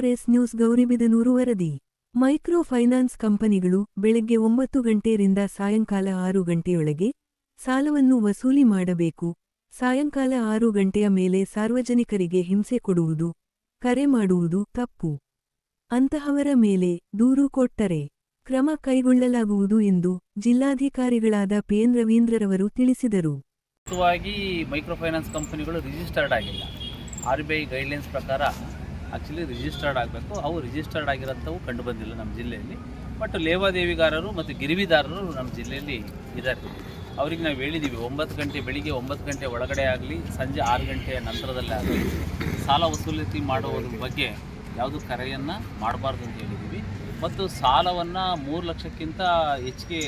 KRS news Gauribidanur ವರದಿ. Micro finance ಕಂಪನಿಗಳು ಬೆಳಗ್ಗೆ ಒಂಬತ್ತು ಗಂಟೆಯಿಂದ ಸಾಯಂಕಾಲ ಆರು ಗಂಟೆಯೊಳಗೆ ಸಾಲವನ್ನು ವಸೂಲಿ ಮಾಡಬೇಕು. ಸಾಯಂಕಾಲ ಆರು ಗಂಟೆಯ ಮೇಲೆ ಸಾರ್ವಜನಿಕರಿಗೆ ಹಿಂಸೆ ಕೊಡುವುದು, ಕರೆ ಮಾಡುವುದು ತಪ್ಪು. ಅಂತಹವರ ಮೇಲೆ ದೂರು ಕೊಟ್ಟರೆ ಕ್ರಮ ಕೈಗೊಳ್ಳಲಾಗುವುದು ಎಂದು ಜಿಲ್ಲಾಧಿಕಾರಿಗಳಾದ ಪಿಎನ್ ರವೀಂದ್ರರವರು ತಿಳಿಸಿದರು. ಮೈಕ್ರೋ ಫೈನಾನ್ಸ್ ಕಂಪನಿಗಳು ರಿಜಿಸ್ಟರ್ಡ್ ಆಗಿಲ್ಲ. ಆರ್ ಬಿ ಐ ಗೈಡ್ಲೈನ್ಸ್ ಪ್ರಕಾರ ಆ್ಯಕ್ಚುಲಿ ರಿಜಿಸ್ಟರ್ಡ್ ಆಗಬೇಕು. ಅವು ರಿಜಿಸ್ಟರ್ಡ್ ಆಗಿರೋಂಥವು ಕಂಡು ಬಂದಿಲ್ಲ ನಮ್ಮ ಜಿಲ್ಲೆಯಲ್ಲಿ. ಬಟ್ ಲೇವಾದೇವಿಗಾರರು ಮತ್ತು ಗಿರಿವಿದಾರರು ನಮ್ಮ ಜಿಲ್ಲೆಯಲ್ಲಿ ಇದ್ದಾರೆ. ಅವ್ರಿಗೆ ನಾವು ಹೇಳಿದ್ದೀವಿ ಒಂಬತ್ತು ಗಂಟೆ ಬೆಳಿಗ್ಗೆ ಒಂಬತ್ತು ಗಂಟೆ ಒಳಗಡೆ ಆಗಲಿ, ಸಂಜೆ ಆರು ಗಂಟೆಯ ನಂತರದಲ್ಲೇ ಆಗಲಿ, ಸಾಲ ವಸೂಲಿತಿ ಮಾಡುವುದ್ರ ಬಗ್ಗೆ ಯಾವುದು ಕರೆಯನ್ನು ಮಾಡಬಾರ್ದು ಅಂತ ಹೇಳಿದ್ದೀವಿ ಮತ್ತು ಸಾಲವನ್ನು ಮೂರು ಲಕ್ಷಕ್ಕಿಂತ ಹೆಚ್ಚಿಗೆ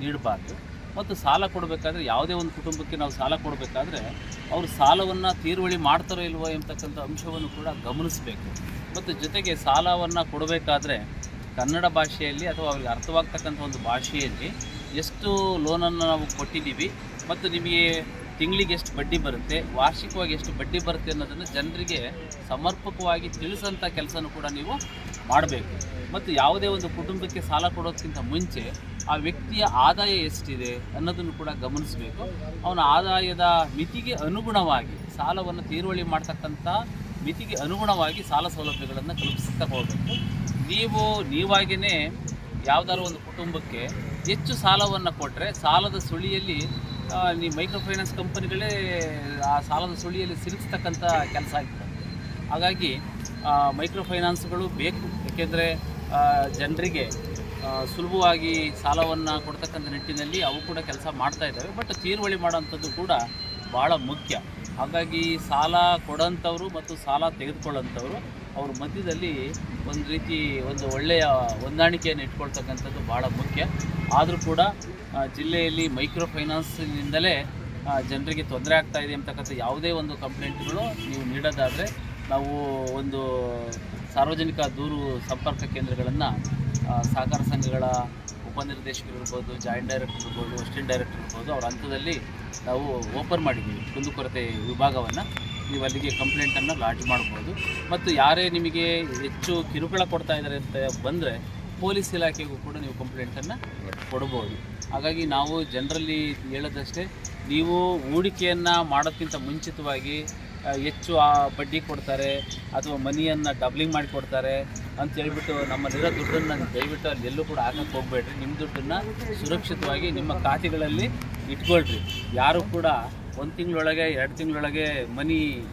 ನೀಡಬಾರ್ದು. ಮತ್ತು ಸಾಲ ಕೊಡಬೇಕಾದ್ರೆ ಯಾವುದೇ ಒಂದು ಕುಟುಂಬಕ್ಕೆ ನಾವು ಸಾಲ ಕೊಡಬೇಕಾದ್ರೆ ಅವರು ಸಾಲವನ್ನು ತೀರುವಳಿ ಮಾಡ್ತಾರೋ ಇಲ್ವೋ ಎಂಬತಕ್ಕಂಥ ಅಂಶವನ್ನು ಕೂಡ ಗಮನಿಸಬೇಕು. ಮತ್ತು ಜೊತೆಗೆ ಸಾಲವನ್ನು ಕೊಡಬೇಕಾದ್ರೆ ಕನ್ನಡ ಭಾಷೆಯಲ್ಲಿ ಅಥವಾ ಅವರಿಗೆ ಅರ್ಥವಾಗ್ತಕ್ಕಂಥ ಒಂದು ಭಾಷೆಯಲ್ಲಿ ಎಷ್ಟು ಲೋನನ್ನು ನಾವು ಕೊಟ್ಟಿದ್ದೀವಿ ಮತ್ತು ನಿಮಗೆ ತಿಂಗಳಿಗೆ ಎಷ್ಟು ಬಡ್ಡಿ ಬರುತ್ತೆ, ವಾರ್ಷಿಕವಾಗಿ ಎಷ್ಟು ಬಡ್ಡಿ ಬರುತ್ತೆ ಅನ್ನೋದನ್ನು ಜನರಿಗೆ ಸಮರ್ಪಕವಾಗಿ ತಿಳಿಸೋಂಥ ಕೆಲಸನೂ ಕೂಡ ನೀವು ಮಾಡಬೇಕು. ಮತ್ತು ಯಾವುದೇ ಒಂದು ಕುಟುಂಬಕ್ಕೆ ಸಾಲ ಕೊಡೋದಕ್ಕಿಂತ ಮುಂಚೆ ಆ ವ್ಯಕ್ತಿಯ ಆದಾಯ ಎಷ್ಟಿದೆ ಅನ್ನೋದನ್ನು ಕೂಡ ಗಮನಿಸಬೇಕು. ಅವನ ಆದಾಯದ ಮಿತಿಗೆ ಅನುಗುಣವಾಗಿ ಸಾಲವನ್ನು ತೀರುವಳಿ ಮಾಡ್ತಕ್ಕಂಥ ಮಿತಿಗೆ ಅನುಗುಣವಾಗಿ ಸಾಲ ಸೌಲಭ್ಯಗಳನ್ನು ಕಲ್ಪಿಸ್ತಾ ಹೋಗಬೇಕು. ನೀವು ನೀವಾಗಿಯೇ ಯಾವುದಾದ್ರು ಒಂದು ಕುಟುಂಬಕ್ಕೆ ಹೆಚ್ಚು ಸಾಲವನ್ನು ಕೊಟ್ಟರೆ ಸಾಲದ ಸುಳಿಯಲ್ಲಿ ನೀವು ಮೈಕ್ರೋ ಫೈನಾನ್ಸ್ ಕಂಪನಿಗಳೇ ಆ ಸಾಲದ ಸುಳಿಯಲ್ಲಿ ಸಿಲುಕಿಸ್ತಕ್ಕಂಥ ಕೆಲಸ ಆಗ್ತದೆ. ಹಾಗಾಗಿ ಮೈಕ್ರೋ ಫೈನಾನ್ಸ್ಗಳು ಬೇಕು. ಏಕೆಂದರೆ ಜನರಿಗೆ ಸುಲಭವಾಗಿ ಸಾಲವನ್ನು ಕೊಡ್ತಕ್ಕಂಥ ನಿಟ್ಟಿನಲ್ಲಿ ಅವು ಕೂಡ ಕೆಲಸ ಮಾಡ್ತಾ ಇದ್ದಾವೆ. ಬಟ್ ತೀರುವಳಿ ಮಾಡೋಂಥದ್ದು ಕೂಡ ಭಾಳ ಮುಖ್ಯ. ಹಾಗಾಗಿ ಸಾಲ ಕೊಡೋಂಥವ್ರು ಮತ್ತು ಸಾಲ ತೆಗೆದುಕೊಳ್ಳೋಂಥವ್ರು ಅವ್ರ ಮಧ್ಯದಲ್ಲಿ ಒಂದು ರೀತಿ ಒಂದು ಒಳ್ಳೆಯ ಹೊಂದಾಣಿಕೆಯನ್ನು ಇಟ್ಕೊಳ್ತಕ್ಕಂಥದ್ದು ಭಾಳ ಮುಖ್ಯ. ಆದರೂ ಕೂಡ ಜಿಲ್ಲೆಯಲ್ಲಿ ಮೈಕ್ರೋ ಫೈನಾನ್ಸ್ನಿಂದಲೇ ಜನರಿಗೆ ತೊಂದರೆ ಆಗ್ತಾ ಇದೆ ಅಂತಕ್ಕಂಥ ಯಾವುದೇ ಒಂದು ಕಂಪ್ಲೇಂಟ್ಗಳು ನೀವು ನೀಡೋದಾದರೆ ನಾವು ಒಂದು ಸಾರ್ವಜನಿಕ ದೂರು ಸಂಪರ್ಕ ಕೇಂದ್ರಗಳನ್ನು ಸಹಕಾರ ಸಂಘಗಳ ಉಪನಿರ್ದೇಶಕರು ಇರ್ಬೋದು ಜಾಯಿಂಟ್ ಡೈರೆಕ್ಟರ್ ಇರ್ಬೋದು ಅಸಿಸ್ಟೆಂಟ್ ಡೈರೆಕ್ಟರ್ ಇರ್ಬೋದು, ಅವರ ಹಂತದಲ್ಲಿ ನಾವು ಓಪನ್ ಮಾಡಿದ್ದೀವಿ. ಕುಂದುಕೊರತೆ ವಿಭಾಗವನ್ನು. ನೀವು ಅಲ್ಲಿಗೆ ಕಂಪ್ಲೇಂಟನ್ನು ಲಾಡ್ಜ್ ಮಾಡ್ಬೋದು. ಮತ್ತು ಯಾರೇ ನಿಮಗೆ ಹೆಚ್ಚು ಕಿರುಕುಳ ಕೊಡ್ತಾ ಇದ್ದಾರೆ ಅಂತ ಬಂದರೆ ಪೊಲೀಸ್ ಇಲಾಖೆಗೂ ಕೂಡ ನೀವು ಕಂಪ್ಲೇಂಟನ್ನು ಕೊಡ್ಬೋದು. ಹಾಗಾಗಿ ನಾವು ಜನರಲ್ಲಿ ಹೇಳೋದಷ್ಟೇ, ನೀವು ಹೂಡಿಕೆಯನ್ನು ಮಾಡೋಕ್ಕಿಂತ ಮುಂಚಿತವಾಗಿ ಹೆಚ್ಚು ಆ ಬಡ್ಡಿ ಕೊಡ್ತಾರೆ ಅಥವಾ ಮನಿಯನ್ನು ಡಬ್ಲಿಂಗ್ ಮಾಡಿ ಕೊಡ್ತಾರೆ ಅಂತ ಹೇಳ್ಬಿಟ್ಟು ನಮ್ಮಲ್ಲಿರೋ ದುಡ್ಡನ್ನು ದಯವಿಟ್ಟು ಅಲ್ಲಿ ಎಲ್ಲೂ ಕೂಡ ಹಾಕಕ್ಕೆ ಹೋಗಬೇಡ್ರಿ. ನಿಮ್ಮ ದುಡ್ಡನ್ನು ಸುರಕ್ಷಿತವಾಗಿ ನಿಮ್ಮ ಖಾತೆಗಳಲ್ಲಿ ಇಟ್ಕೊಳ್ರಿ. ಯಾರು ಕೂಡ ಒಂದು ತಿಂಗಳೊಳಗೆ, ಎರಡು ತಿಂಗಳೊಳಗೆ ಮನಿ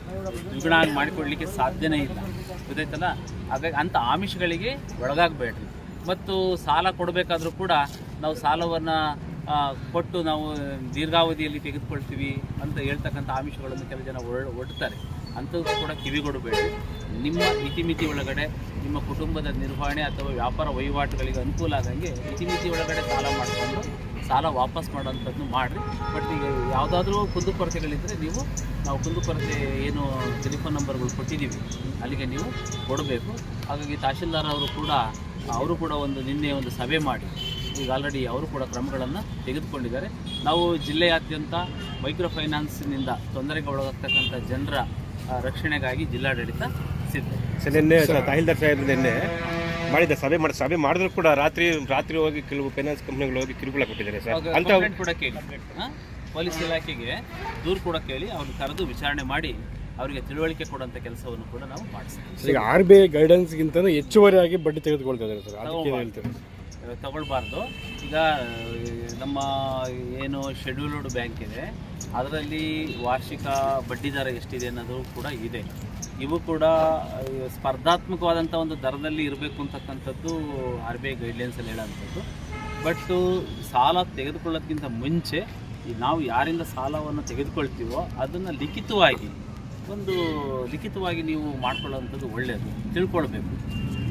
ದ್ವಿಗುಣ ಮಾಡಿಕೊಡ್ಲಿಕ್ಕೆ ಸಾಧ್ಯನೇ ಇಲ್ಲ. ಗೊತ್ತಾಯ್ತಲ್ಲ? ಹಾಗಾಗಿ ಅಂಥ ಆಮಿಷಗಳಿಗೆ ಒಳಗಾಗಬೇಡ್ರಿ. ಮತ್ತು ಸಾಲ ಕೊಡಬೇಕಾದ್ರೂ ಕೂಡ ನಾವು ಸಾಲವನ್ನು ಕೊಟ್ಟು ನಾವು ದೀರ್ಘಾವಧಿಯಲ್ಲಿ ತೆಗೆದುಕೊಳ್ತೀವಿ ಅಂತ ಹೇಳ್ತಕ್ಕಂಥ ಆಮಿಷಗಳನ್ನು ಕೆಲವು ಜನ ಒಳ್, ಒಡ್ತಾರೆ. ಅಂಥದ್ದು ಕೂಡ ಕಿವಿಗೊಡಬೇಡಿ ನಿಮ್ಮ ಮಿತಿಮಿತಿ ಒಳಗಡೆ ನಿಮ್ಮ ಕುಟುಂಬದ ನಿರ್ವಹಣೆ ಅಥವಾ ವ್ಯಾಪಾರ ವಹಿವಾಟುಗಳಿಗೆ ಅನುಕೂಲ ಆದಂಗೆ ಇತಿಮಿತಿ ಒಳಗಡೆ ಸಾಲ ಮಾಡಿಕೊಂಡು ಸಾಲ ವಾಪಸ್ ಮಾಡೋಂಥದ್ದು ಮಾಡಿರಿ. ಬಟ್ ಈಗ ಯಾವುದಾದ್ರೂ ಕುಂದುಕೊರತೆಗಳಿದ್ದರೆ ನೀವು, ನಾವು ಕುಂದುಕೊರತೆ ಏನು ಟೆಲಿಫೋನ್ ನಂಬರ್ಗಳು ಕೊಟ್ಟಿದ್ದೀವಿ, ಅಲ್ಲಿಗೆ ನೀವು ಕೊಡಬೇಕು. ಹಾಗಾಗಿ ತಹಶೀಲ್ದಾರ್ ಅವರು ಕೂಡ ಅವರು ಕೂಡ ಒಂದು ನಿನ್ನೆ ಒಂದು ಸಭೆ ಮಾಡಿ ಈಗ ಆಲ್ರೆಡಿ ಅವರು ಕೂಡ ಕ್ರಮಗಳನ್ನು ತೆಗೆದುಕೊಂಡಿದ್ದಾರೆ. ನಾವು ಜಿಲ್ಲೆಯಾದ್ಯಂತ ಮೈಕ್ರೋ ಫೈನಾನ್ಸ್ನಿಂದ ತೊಂದರೆಗೆ ಒಳಗಾಗ್ತಕ್ಕಂಥ ಜನರ ರಕ್ಷಣೆಗಾಗಿ ಜಿಲ್ಲಾಡಳಿತ ಸಿದ್ಧ. ನಿನ್ನೆ ತಹೀಲ್ದಾರ್ ಸಾಹೇಬ್ ನಿನ್ನೆ ಮಾಡಿದ ಸಭೆ ಮಾಡಿ ಸಭೆ ಮಾಡಿದ್ರು ಕೂಡ ರಾತ್ರಿ ರಾತ್ರಿ ಹೋಗಿ ಕೆಲವು ಫೈನಾನ್ಸ್ ಕಂಪ್ನಿಗಳು ಹೋಗಿ ಕಿರುಕುಳ ಕೊಟ್ಟಿದ್ದಾರೆ ಸರ್. ಅಂತ ಕೂಡ ಕೇಳಿ. ಪೊಲೀಸ್ ಇಲಾಖೆಗೆ ದೂರು ಕೂಡ ಕೇಳಿ ಅವ್ರನ್ನ ಕರೆದು ವಿಚಾರಣೆ ಮಾಡಿ ಅವರಿಗೆ ತಿಳುವಳಿಕೆ ಕೊಡುವಂಥ ಕೆಲಸವನ್ನು ಕೂಡ ನಾವು ಮಾಡಿಸ್ತೀವಿ. ಈಗ ಆರ್ ಬಿ ಐ ಗೈಡೆನ್ಸ್ಗಿಂತ ಹೆಚ್ಚುವರಿಯಾಗಿ ಬಡ್ಡಿ ತೆಗೆದುಕೊಳ್ತಾ ಇದ್ದಾರೆ ಸರ್. ಅದಕ್ಕೆ ಏನು ಹೇಳ್ತೀರಿ ತಗೊಳ್ಬಾರ್ದು. ಈಗ ನಮ್ಮ ಏನು ಶೆಡ್ಯೂಲ್ಡ್ ಬ್ಯಾಂಕ್ ಇದೆ, ಅದರಲ್ಲಿ ವಾರ್ಷಿಕ ಬಡ್ಡಿ ದರ ಎಷ್ಟಿದೆ ಅನ್ನೋದು ಕೂಡ ಇದೆ. ಇವು ಕೂಡ ಸ್ಪರ್ಧಾತ್ಮಕವಾದಂಥ ಒಂದು ದರದಲ್ಲಿ ಇರಬೇಕು ಅಂತಕ್ಕಂಥದ್ದು ಆರ್ ಬಿ ಐ ಗೈಡ್ಲೈನ್ಸಲ್ಲಿ ಹೇಳೋಂಥದ್ದು. ಬಟ್ಟು ಸಾಲ ತೆಗೆದುಕೊಳ್ಳೋದಕ್ಕಿಂತ ಮುಂಚೆ ನಾವು ಯಾರಿಂದ ಸಾಲವನ್ನು ತೆಗೆದುಕೊಳ್ತೀವೋ ಅದನ್ನು ಲಿಖಿತವಾಗಿ, ಒಂದು ಲಿಖಿತವಾಗಿ ನೀವು ಮಾಡ್ಕೊಳ್ಳೋವಂಥದ್ದು ಒಳ್ಳೆಯದು ತಿಳ್ಕೊಳ್ಬೇಕು.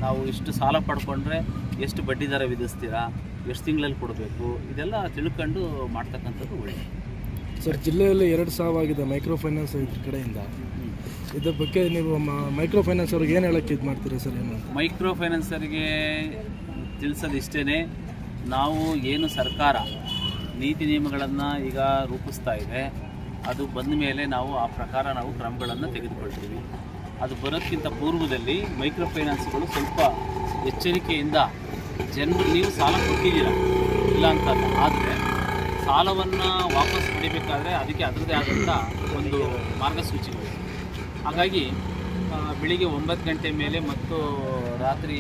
ನಾವು ಇಷ್ಟು ಸಾಲ ಪಡ್ಕೊಂಡ್ರೆ ಎಷ್ಟು ಬಡ್ಡಿ ದರ ವಿಧಿಸ್ತೀರಾ ಎಷ್ಟು ತಿಂಗಳಲ್ಲಿ ಕೊಡಬೇಕು ಇದೆಲ್ಲ ತಿಳ್ಕೊಂಡು ಮಾಡ್ತಕ್ಕಂಥದ್ದು ಒಳ್ಳೆಯದು ಸರ್ ಜಿಲ್ಲೆಯಲ್ಲಿ ಎರಡು ಸಾವಿರ ಮೈಕ್ರೋ ಫೈನಾನ್ಸ್ ಇದ್ರ ಕಡೆಯಿಂದ. ಇದ್ರ ಬಗ್ಗೆ ನೀವು ಮೈಕ್ರೋ ಫೈನಾನ್ಸ್ ಅವ್ರಿಗೆ ಏನು ಹೇಳಕ್ಕೆ ಇದು ಮಾಡ್ತೀರಾ ಸರ್ ಏನು ಮೈಕ್ರೋ ಫೈನಾನ್ಸರಿಗೆ ತಿಳಿಸೋದು ಇಷ್ಟೇ ನಾವು ಏನು ಸರ್ಕಾರ ನೀತಿ ನಿಯಮಗಳನ್ನು ಈಗ ರೂಪಿಸ್ತಾ ಇದೆ. ಅದು ಬಂದ ಮೇಲೆ ನಾವು ಆ ಪ್ರಕಾರ ನಾವು ಕ್ರಮಗಳನ್ನು ತೆಗೆದುಕೊಳ್ತೀವಿ. ಅದು ಬರೋದಕ್ಕಿಂತ ಪೂರ್ವದಲ್ಲಿ ಮೈಕ್ರೋ ಫೈನಾನ್ಸ್ಗಳು ಸ್ವಲ್ಪ ಎಚ್ಚರಿಕೆಯಿಂದ ಜನರು ನೀವು ಸಾಲ ಕೊಟ್ಟಿದ್ದೀರ? ಇಲ್ಲ ಅಂತ ಆದರೆ ಸಾಲವನ್ನು ವಾಪಸ್ ಪಡಿಬೇಕಾದ್ರೆ ಅದಕ್ಕೆ ಅದರದೇ ಆದಂಥ ಒಂದು ಮಾರ್ಗಸೂಚಿಗಳು ಹಾಗಾಗಿ ಬೆಳಿಗ್ಗೆ ಒಂಬತ್ತು ಗಂಟೆ ಮೇಲೆ ಮತ್ತು ರಾತ್ರಿ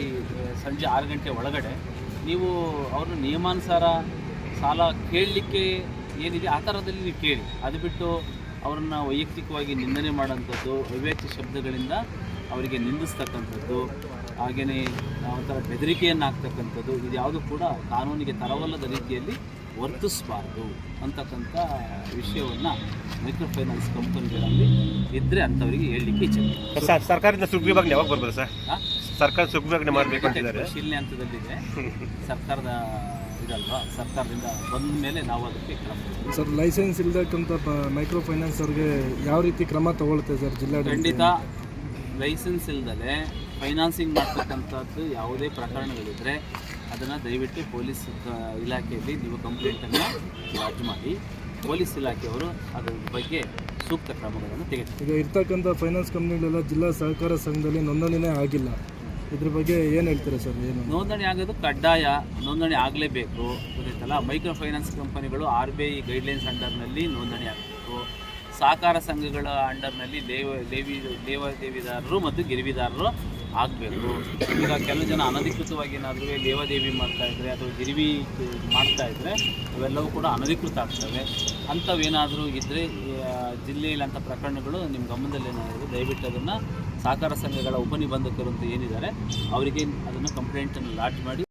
ಸಂಜೆ ಆರು ಗಂಟೆ ಒಳಗಡೆ ನೀವು ಅವ್ರನ್ನ ನಿಯಮಾನುಸಾರ ಸಾಲ ಕೇಳಲಿಕ್ಕೆ ಏನಿದೆ ಆ ಥರದಲ್ಲಿ ನೀವು ಕೇಳಿ. ಅದು ಬಿಟ್ಟು ಅವರನ್ನು ವೈಯಕ್ತಿಕವಾಗಿ ನಿಂದನೆ ಮಾಡೋಂಥದ್ದು ಅವ್ಯಕ್ತಿ ಶಬ್ದಗಳಿಂದ ಅವರಿಗೆ ನಿಂದಿಸ್ತಕ್ಕಂಥದ್ದು, ಹಾಗೆಯೇ ಒಂಥರ ಬೆದರಿಕೆಯನ್ನು ಹಾಕ್ತಕ್ಕಂಥದ್ದು ಇದು ಯಾವುದು ಕೂಡ ಕಾನೂನಿಗೆ ತರವಲ್ಲದ ರೀತಿಯಲ್ಲಿ ವರ್ತಿಸಬಾರ್ದು ಅಂತಕ್ಕಂಥ ವಿಷಯವನ್ನು ಮೈಕ್ರೋ ಫೈನಾನ್ಸ್ ಕಂಪನಿಗಳಲ್ಲಿ ಇದ್ದರೆ ಅಂಥವರಿಗೆ ಹೇಳಲಿಕ್ಕೆ ಇಚ್ಛೆ. ಸರ್ ಸರ್ಕಾರದಿಂದ ಸುಗ್ರೀವಾಜ್ಞೆ ಯಾವಾಗ ಬರ್ಬೋದು ಸರ್? ಸರ್ಕಾರ ಸುಗ್ರೀವಾಜ್ಞೆ ಮಾಡಬೇಕು ಅಂತಿದ್ದಾರೆ. ಪರಿಶೀಲನೆ ಹಂತದಲ್ಲಿದೆ. ಸರ್ಕಾರದ ಇದಲ್ವಾ? ಸರ್ಕಾರದಿಂದ ಬಂದ ಮೇಲೆ ನಾವು ಅದಕ್ಕೆ ಕ್ರಮ ಸರ್ ಲೈಸೆನ್ಸ್ ಇಲ್ದಕ್ಕಂಥ ಮೈಕ್ರೋ ಫೈನಾನ್ಸ್ ಅವ್ರಿಗೆ ಯಾವ ರೀತಿ ಕ್ರಮ ತಗೊಳ್ತೇವೆ ಸರ್ ಜಿಲ್ಲಾಡಳಿತ ಖಂಡಿತ ಲೈಸೆನ್ಸ್ ಇಲ್ದಲೆ ಫೈನಾನ್ಸಿಂಗ್ ಮಾಡ್ತಕ್ಕಂಥದ್ದು ಯಾವುದೇ ಪ್ರಕರಣಗಳಿದ್ದರೆ ಅದನ್ನು ದಯವಿಟ್ಟು ಪೊಲೀಸ್ ಇಲಾಖೆಯಲ್ಲಿ ನೀವು ಕಂಪ್ಲೇಂಟನ್ನು ಲಾಡ್ಜ್ ಮಾಡಿ. ಪೊಲೀಸ್ ಇಲಾಖೆಯವರು ಅದರ ಬಗ್ಗೆ ಸೂಕ್ತ ಕ್ರಮಗಳನ್ನು ತೆಗೆದು ಈಗ ಇರ್ತಕ್ಕಂಥ ಫೈನಾನ್ಸ್ ಕಂಪ್ನಿಗಳೆಲ್ಲ ಜಿಲ್ಲಾ ಸಹಕಾರ ಸಂಘದಲ್ಲಿ ನೋಂದಣಿನೇ ಆಗಿಲ್ಲ. ಇದ್ರ ಬಗ್ಗೆ ಏನು ಹೇಳ್ತೀರಾ ಸರ್ ಏನು? ನೋಂದಣಿ ಆಗೋದು ಕಡ್ಡಾಯ ನೋಂದಣಿ ಆಗಲೇಬೇಕು. ಗೊತ್ತಾಯ್ತಲ್ಲ? ಮೈಕ್ರೋ ಫೈನಾನ್ಸ್ ಕಂಪನಿಗಳು ಆರ್ ಬಿ ಐ ಗೈಡ್ಲೈನ್ಸ್ ಅಂಡರ್ನಲ್ಲಿ ನೋಂದಣಿ ಆಗಬೇಕು ಸಹಕಾರ ಸಂಘಗಳ ಅಂಡರ್ನಲ್ಲಿ ದೇವ, ದೇವಿ ದೇವ ದೇವಿದಾರರು ಮತ್ತು ಗಿರಿವಿದಾರರು ಆಗಬೇಕು. ಈಗ ಕೆಲವು ಜನ ಅನಧಿಕೃತವಾಗಿ ಏನಾದರೂ ದೇವದೇವಿ ಮಾಡ್ತಾ ಇದ್ದರೆ ಅಥವಾ ಗಿರಿವಿ ಮಾಡ್ತಾ ಇದ್ದರೆ ಅವೆಲ್ಲವೂ ಕೂಡ ಅನಧಿಕೃತ ಆಗ್ತವೆ. ಅಂಥವೇನಾದರೂ ಇದ್ದರೆ ಜಿಲ್ಲೆಯಲ್ಲಿ ಅಂಥ ಪ್ರಕರಣಗಳು ನಿಮ್ಮ ಗಮನದಲ್ಲಿ ಏನಾದರೂ ದಯವಿಟ್ಟು ಅದನ್ನು ಸಹಕಾರ ಸಂಘಗಳ ಉಪನಿಬಂಧಕರು ಅಂತ ಏನಿದ್ದಾರೆ, ಅವರಿಗೆ ಅದನ್ನು ಕಂಪ್ಲೇಂಟನ್ನು ಲಾಡ್ಜ್ ಮಾಡಿ